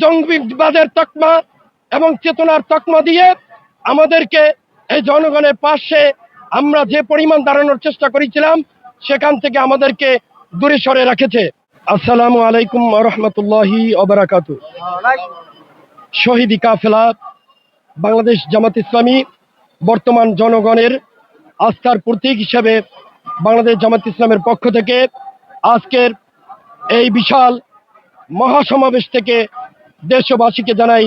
জঙ্গিবাদের তকমা এবং চেতনার তকমা দিয়ে আমাদেরকে এই জনগণের পাশে আমরা যে পরিমাণ দাঁড়ানোর চেষ্টা করেছিলাম, সেখান থেকে আমাদেরকে দূরে সরে রেখেছে। আসসালামু আলাইকুম রহমতুল্লাহি অবরাকাতু শহীদি কাফেলা, বাংলাদেশ জামাত ইসলামী, বর্তমান জনগণের আস্থার প্রতীক হিসেবে বাংলাদেশ জামাত ইসলামের পক্ষ থেকে আজকের এই বিশাল মহাসমাবেশ থেকে দেশবাসীকে জানাই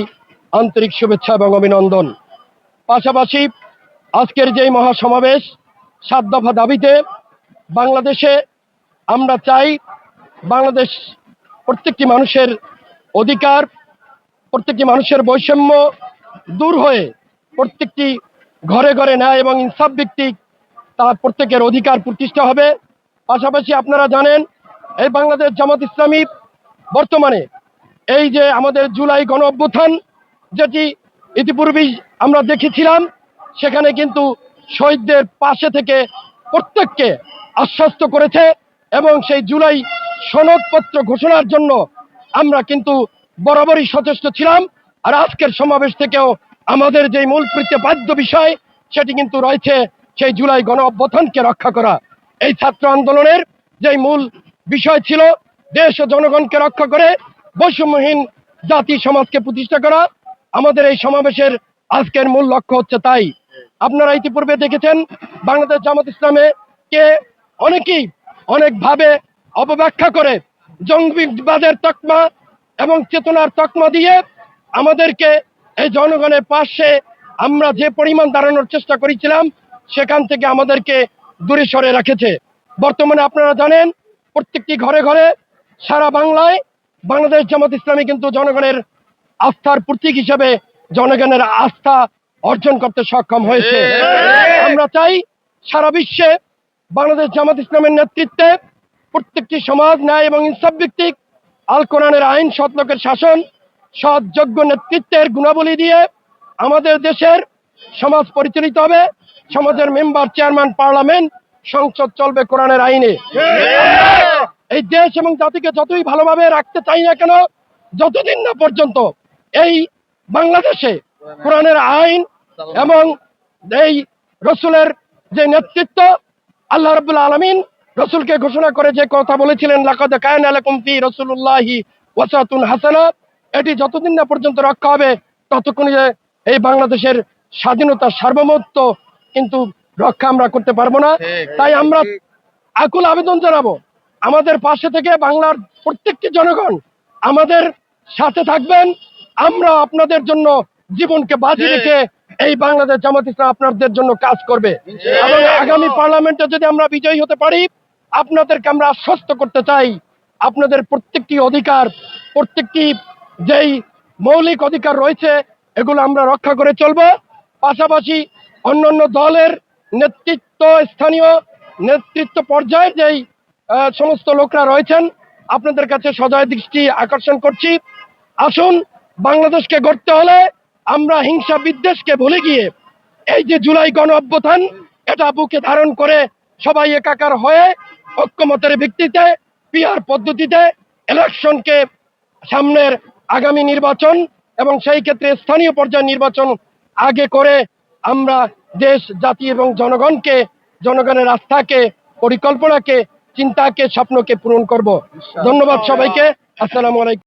আন্তরিক শুভেচ্ছা এবং অভিনন্দন। পাশাপাশি আজকের যেই মহাসমাবেশ, সাত দফা দাবিতে বাংলাদেশে আমরা চাই বাংলাদেশ প্রত্যেকটি মানুষের অধিকার, প্রত্যেকটি মানুষের বৈষম্য দূর হয়ে প্রত্যেকটি ঘরে ঘরে ন্যায় এবং ইনসাফ ভিত্তিক তার প্রত্যেকের অধিকার প্রতিষ্ঠা হবে। পাশাপাশি আপনারা জানেন, এই বাংলাদেশ জামাত ইসলামী বর্তমানে এই যে আমাদের জুলাই গণ অভ্যুত্থান, যেটি ইতিপূর্বেই আমরা দেখেছিলাম, সেখানে কিন্তু শহীদদের পাশে থেকে প্রত্যেককে আশ্বস্ত করেছে এবং সেই জুলাই সনদপত্র ঘোষণার জন্য আমরা কিন্তু বরাবরই সচেষ্ট ছিলাম। আর আজকের সমাবেশ থেকেও আমাদের যে মূল প্রতিপাদ্য বিষয়, সেটি কিন্তু রয়েছে সেই জুলাই গণ অভ্যুত্থানকে রক্ষা করা। এই ছাত্র আন্দোলনের যে মূল বিষয় ছিল, দেশ ও জনগণকে রক্ষা করে বৈষম্যহীন জাতি সমাজকে প্রতিষ্ঠা করা আমাদের এই সমাবেশের আজকের মূল লক্ষ্য হচ্ছে তাই। আপনারা ইতিপূর্বে দেখেছেন, বাংলাদেশ জামাত ইসলামে কে অনেকেই অনেকভাবে অপব্যাখ্যা করে জঙ্গিবাদের তকমা এবং চেতনার তকমা দিয়ে আমাদেরকে এই জনগণের পাশে আমরা যে পরিমাণ দাঁড়ানোর চেষ্টা করেছিলাম, সেখান থেকে আমাদেরকে দূরে সরে রেখেছে। বর্তমানে আপনারা জানেন, প্রত্যেকটি ঘরে ঘরে সারা বাংলায় বাংলাদেশ জামাত ইসলামী কিন্তু জনগণের আস্থার প্রতীক হিসেবে জনগণের আস্থা অর্জন করতে সক্ষম হয়েছে। আমরা চাই সারা বিশ্বে বাংলাদেশ জামাত ইসলামের নেতৃত্বে প্রত্যেকটি সমাজ ন্যায় এবং ইনসাফ ভিত্তিক আল কোরআনের আইন সৎ লোকের শাসন সৎ যোগ্য নেতৃত্বের গুণাবলী দিয়ে আমাদের দেশের সমাজ পরিচালিত হবে। সমাজের মেম্বার চেয়ারম্যান পার্লামেন্ট সংসদ চলবে কোরআনের আইনে। এই দেশ এবং জাতিকে যতই ভালোভাবে রাখতে চাই না কেন যতদিন না পর্যন্ত এই বাংলাদেশে কোরআনের আইন এবং এই রসুলের যে নেতৃত্ব আল্লাহ রাব্বুল আলামিন রসুলকে ঘোষণা করে যে কথা বলেছিলেন লাকাদ কায়না লাকুম ফি রাসূলুল্লাহি ওয়াসাতুন হাসানা এটি যতদিন না পর্যন্ত রক্ষা হবে ততক্ষণ যে এই বাংলাদেশের স্বাধীনতা সার্বভৌমত্ব কিন্তু রক্ষা আমরা করতে পারব না। তাই আমরা আকুল আবেদন জানাব আমাদের পাশে থেকে বাংলার প্রত্যেকটি জনগণ আমাদের সাথে থাকবেন। আমরা আপনাদের জন্য জীবনকে বাজি রেখে এই বাংলাদেশ জামাত ইসলাম আপনাদের জন্য কাজ করবে। এবং আগামী পার্লামেন্টে যদি আমরা বিজয়ী হতে পারি আপনাদেরকে আমরা আশ্বস্ত করতে চাই। আপনাদের প্রত্যেকটি অধিকার প্রত্যেকটি যেই মৌলিক অধিকার রয়েছে এগুলো আমরা রক্ষা করে চলবো। পাশাপাশি অন্যান্য দলের নেতৃত্ব স্থানীয় নেতৃত্ব পর্যায়ের যেই সমস্ত লোকরা রয়েছেন। আপনাদের কাছে সদয় দৃষ্টি আকর্ষণ করছি। আসুন, বাংলাদেশকে গড়তে হলে আমরা হিংসা বিদ্বেষকে ভুলে গিয়ে এই যে জুলাই গণ অভ্যুত্থান, এটা বুকে ধারণ করে সবাই একাকার হয়ে ঐক্যমতের ভিত্তিতে, পিয়ার পদ্ধতিতে ইলেকশনকে সামনের আগামী নির্বাচন এবং সেই ক্ষেত্রে স্থানীয় পর্যায়ে নির্বাচন আগে করে আমরা দেশ, জাতি এবং জনগণকে, জনগণের আস্থাকে, পরিকল্পনাকে চিন্তাকে স্বপ্নকে পূরণ করব। ধন্যবাদ সবাইকে। আসসালামু আলাইকুম।